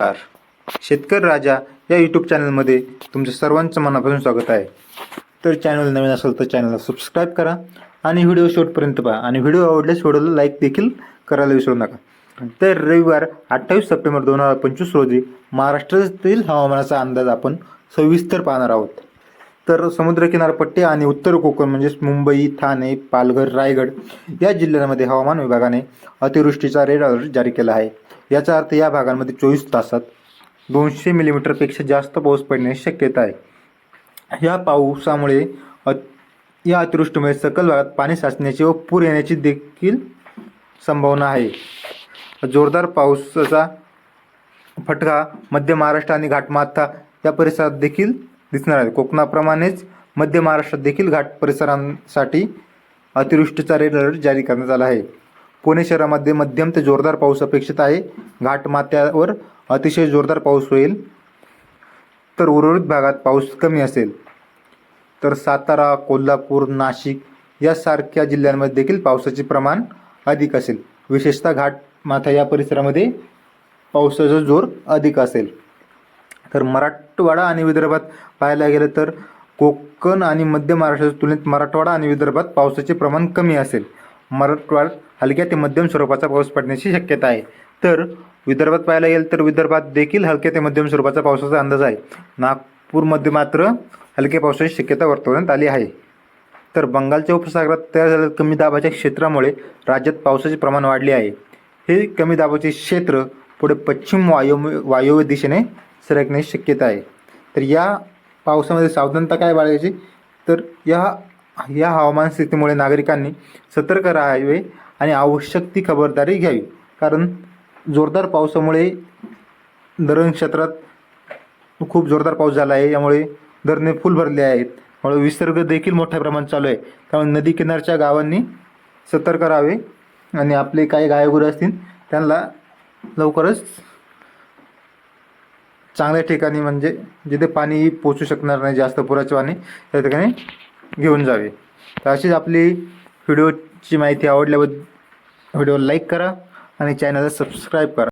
नमस्कार. शेतकरी राजा या यूट्यूब चॅनलमध्ये तुमचं सर्वांचं मनापासून स्वागत आहे. तर चॅनल नवीन असेल तर चॅनलला सबस्क्राईब करा आणि व्हिडिओ शेवटपर्यंत पहा. आणि व्हिडिओ आवडल्यास व्हिडिओला लाईक देखील करायला विसरू नका. तर रविवार अठ्ठावीस सप्टेंबर दोन हजार पंचवीस रोजी महाराष्ट्रातील हवामानाचा अंदाज आपण सविस्तर पाहणार आहोत. तर समुद्रकिनारपट्टी आणि उत्तर कोकण म्हणजेच मुंबई ठाणे पालघर रायगड या जिल्ह्यांमध्ये हवामान विभागाने अतिवृष्टीचा रेड अलर्ट जारी केला आहे. याचा अर्थ या भागांमध्ये चोवीस तासात दोनशे मिलीमीटरपेक्षा जास्त पाऊस पडण्याची शक्यता आहे. या पावसामुळे या अतिवृष्टीमुळे सकल भागात पाणी साचण्याची व पूर येण्याची देखील संभावना आहे. जोरदार पावसाचा फटका मध्य महाराष्ट्र आणि घाटमाथा या परिसरात देखील दिसणार आहे. कोकणाप्रमाणेच मध्य महाराष्ट्रात देखील घाट परिसरांसाठी अतिवृष्टीचा रेड अलर्ट जारी करण्यात आला आहे. पुणे शहरामध्ये मध्यम ते जोरदार पाऊस अपेक्षित आहे. घाटमाथ्यावर अतिशय जोरदार पाऊस होईल. तर उर्वरित भागात पाऊस कमी असेल. तर सातारा कोल्हापूर नाशिक यासारख्या जिल्ह्यांमध्ये देखील पावसाचे प्रमाण अधिक असेल. विशेषतः घाटमाथा या परिसरामध्ये पावसाचा जोर अधिक असेल. तर मराठवाडा आणि विदर्भात पाहायला गेलं तर कोकण आणि मध्य महाराष्ट्राच्या तुलनेत मराठवाडा आणि विदर्भात पावसाचे प्रमाण कमी असेल. मराठवाड्यात हलक्या ते मध्यम स्वरूपाचा पाऊस पडण्याची शक्यता आहे. तर विदर्भात पाहायला गेलं तर विदर्भात देखील हलक्या ते मध्यम स्वरूपाचा पावसाचा अंदाज आहे. नागपूरमध्ये मात्र हलक्या पावसाची शक्यता वर्तवण्यात आली आहे. तर बंगालच्या उपसागरात तयार झालेल्या कमी दाबाच्या क्षेत्रामुळे राज्यात पावसाचे प्रमाण वाढले आहे. हे कमी दाबाचे क्षेत्र पुढे पश्चिम वायव्य वायव्य दिशेने सरकण्याची शक्यता आहे. तर या पावसामध्ये सावधानता काय बाळगायची? तर या या हवामान स्थितीमुळे नागरिकांनी सतर्क राहावे आणि आवश्यक ती खबरदारी घ्यावी. कारण जोरदार पावसामुळे धरण क्षेत्रात खूप जोरदार पाऊस झाला आहे. यामुळे धरणे फुल भरले आहेत. त्यामुळे विसर्ग देखील मोठ्या प्रमाणात चालू आहे. त्यामुळे नदी किनारच्या गावांनी सतर्क राहावे आणि आपले काही गायगुरु असतील त्यांना लवकरच चांगल्या ठिकाणी म्हणजे जिथे पाणी पोचू शकणार नाही जास्त पुराचे पाणी त्या ठिकाणी घेऊन जावे. तर अशीच आपली व्हिडिओची माहिती आवडल्याबद्दल व्हिडिओ लाईक करा आणि चॅनलला सबस्क्राईब करा.